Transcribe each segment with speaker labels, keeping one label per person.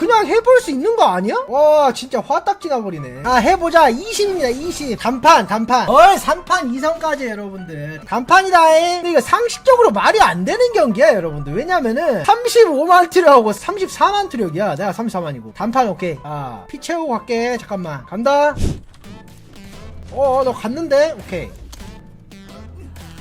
Speaker 1: 그냥 해볼 수 있는 거 아니야? 와 진짜 화딱 지나버리네. 아 해보자. 20입니다 20 단판 단판. 어이 3판 2선까지 여러분들. 단판이다잉 근데 이거 상식적으로 말이 안 되는 경기야 여러분들. 왜냐면은 35만 트력하고 34만 트력이야. 내가 34만이고. 단판 오케이. 아피 채우고 갈게. 잠깐만. 간다. 어너 갔는데? 오케이.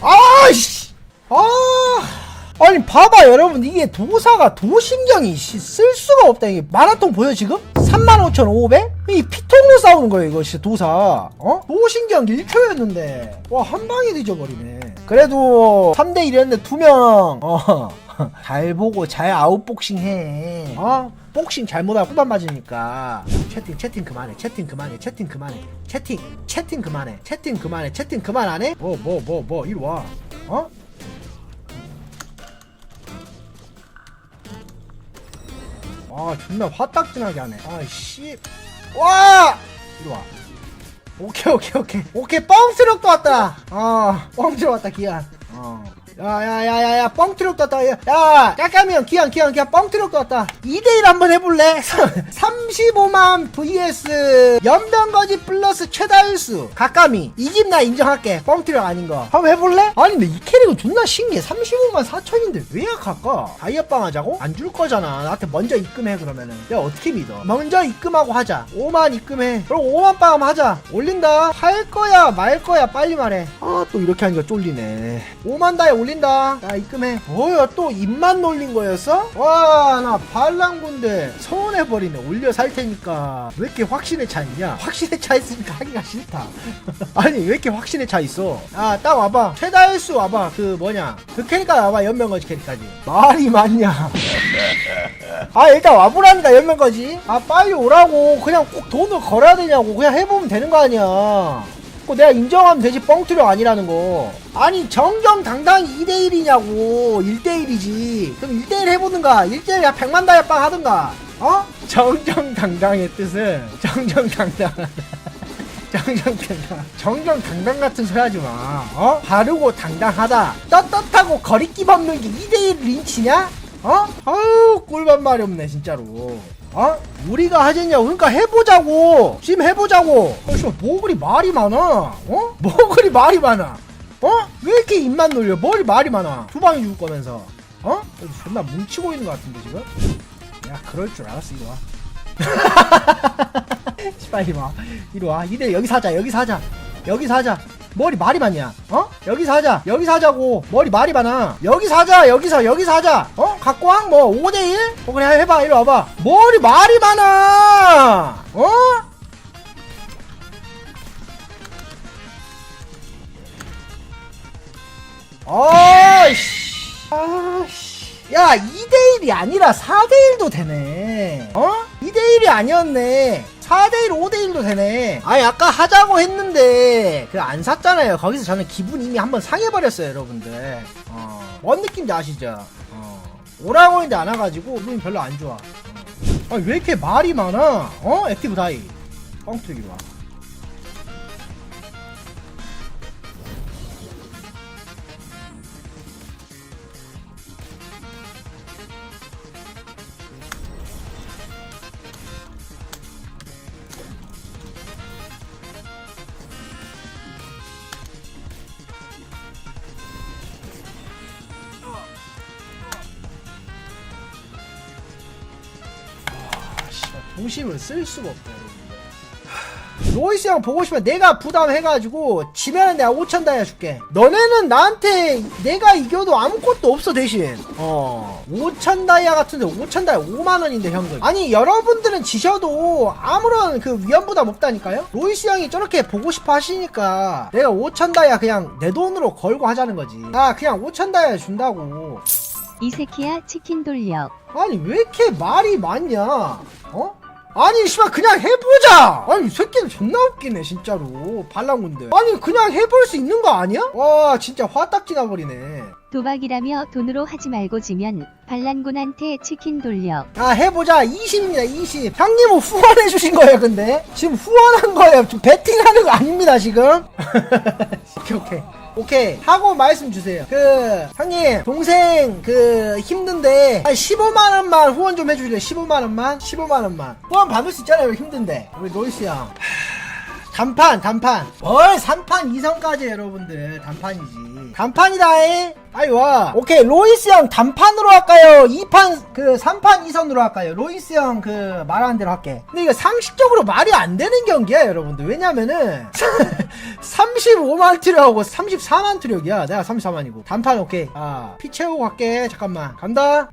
Speaker 1: 아이씨. 아 아니 봐봐 여러분 이게 도사가 도신경이 씨, 쓸 수가 없다 이게 마라톤 보여 지금? 35,500? 이 피통으로 싸우는 거예요 이거 진짜 도사 어? 도신경 1초였는데 와 한 방에 뒤져버리네 그래도 3대1이었는데 2명 어. 잘 보고 잘 아웃복싱 해 어? 복싱 잘못하고 후반 맞으니까 채팅 채팅 그만해 채팅 그만해 채팅 그만해 채팅 채팅 그만해 채팅 그만해 채팅 그만 안 해? 뭐 뭐 뭐뭐 이리 와 어? 아 존나 화딱지나게 하네. 아씨. 와! 이리 와. 오케이 오케이 오케이. 오케이 뻥트럭도 왔다. 어 뻥트럭 왔다 기한 어 야야야야야 뻥 트럭도 왔다. 야, 야 까까미 형 기한 기한 기한 뻥트럭도 왔다. 2대1 한번 해볼래? 35만 vs 연변거지 플러스 최다일수. 가까미. 이집나 인정할게. 뻥 트럭 아닌 거. 한번 해볼래? 아니 근데 이 캐릭은 존나 신기해. 35만 4천인데 왜 약할까? 다이아빵 하자고? 안 줄 거잖아. 나한테 먼저 입금해 그러면은. 내가 어떻게 믿어? 먼저 입금하고 하자. 5만 입금해. 그럼 5만 빵 하자. 올린다. 할 거야 말 거야. 빨리 말해. 아 또 이렇게 하니까 쫄리네. 5만 다에 올린 다. 야 입금해. 뭐야 또 입만 놀린 거였어? 와 나 반란군데 서운해버리네. 올려 살 테니까. 왜 이렇게 확신에 차 있냐? 확신에 차 있으니까 하기가 싫다. 아니 왜 이렇게 확신에 차 있어? 아 딱 와봐. 최다일수 와봐. 그 뭐냐? 그 캐릭터 와봐. 연명거지 캐릭까지. 말이 많냐? 아 일단 와보라니까 연명거지. 아 빨리 오라고. 그냥 꼭 돈을 걸어야 되냐고. 그냥 해보면 되는 거 아니야 그 내가 인정하면 되지. 뻥투력 아니라는 거. 아니 정정당당 2대1이냐고. 1대1이지. 그럼 1대1 해보든가. 1대1 야 100만 다이아 빵 하든가. 어? 정정당당의 뜻은 정정당당 정정당당 정정당당 같은 소리 하지 마. 어? 바르고 당당하다. 떳떳하고 거리낌 없는 게 2대1 린치냐? 어? 아우 꿀밤 말이 없네 진짜로 어? 우리가 하겠냐고? 그러니까 해보자고. 지금 해보자고. 어, 씨발 뭐 그리 말이 많아? 어? 뭐 그리 말이 많아? 어? 왜 이렇게 입만 놀려? 머리 말이 많아? 두 방이 죽을 거면서. 어? 여기 존나 뭉치고 있는 것 같은데 지금? 야 그럴 줄 알았어 이리 와. 이리 와. 이리 와. 이대 여기서 하자 여기서 하자. 여기서 하자 머리 말이 많냐? 어? 여기서 하자. 여기서 하자고. 머리 말이 많아. 여기서 하자. 여기서 여기서 하자. 어? 갖고 왕 뭐 5대 1? 어 그래 해봐. 이리 와봐. 머리 말이 많아. 어? 아이씨. 아이씨. 야 2대1이 아니라 4대1도 되네. 어? 2대1이 아니었네 4대1, 5대1도 되네. 아니, 아까 하자고 했는데, 그 안 샀잖아요. 거기서 저는 기분 이미 한번 상해버렸어요, 여러분들. 어, 뭔 느낌인지 아시죠? 어, 했는데 안 와가지고, 기분이 별로 안 좋아. 어. 아니, 왜 이렇게 말이 많아? 어? 액티브 다이. 뻥튀기 와. 도심을 쓸 수가 없다, 여러분들. 로이스 형 보고 싶으면 내가 부담해가지고 지면은 내가 5천 다이아 줄게. 너네는 나한테 내가 이겨도 아무것도 없어 대신. 어. 5천 다이아 같은데 5천 다이아 5만원인데 현금 아니 여러분들은 지셔도 아무런 그 위험 부담 없다니까요? 로이스 형이 저렇게 보고 싶어 하시니까 내가 5천 다이아 그냥 내 돈으로 걸고 하자는 거지. 나 그냥 5천 다이아 준다고.
Speaker 2: 이세키야 치킨 돌려.
Speaker 1: 아니 왜 이렇게 말이 많냐? 어? 아니 씨발 그냥 해보자! 아니 이 새끼는 존나 웃기네 진짜로. 반란군데 아니 그냥 해볼 수 있는 거 아니야? 와 진짜 화딱 지 나버리네.
Speaker 2: 도박이라며 돈으로 하지 말고 지면 반란군한테 치킨 돌려.
Speaker 1: 아 해보자. 20입니다 20 형님 은 후원해 주신 거예요 근데? 지금 후원한 거예요. 지금 베팅하는 거 아닙니다 지금 오케이 오케이. 오케이. 하고 말씀 주세요. 그 형님 동생 그 힘든데 한 15만원만 후원 좀 해주실래요? 15만원만? 15만원만. 후원 받을 수 있잖아요 힘든데 우리 로이스 형 단판 단판. 뭘 3판 2선까지 여러분들. 단판이지. 단판이다잉 아이 와. 오케이 로이스 형 단판으로 할까요? 2판 그 3판 2선으로 할까요? 로이스 형 그 말하는 대로 할게. 근데 이거 상식적으로 말이 안 되는 경기야 여러분들. 왜냐면은 35만 트력하고 34만 트력이야. 내가 34만이고. 단판 오케이. 아피 채우고 갈게. 잠깐만. 간다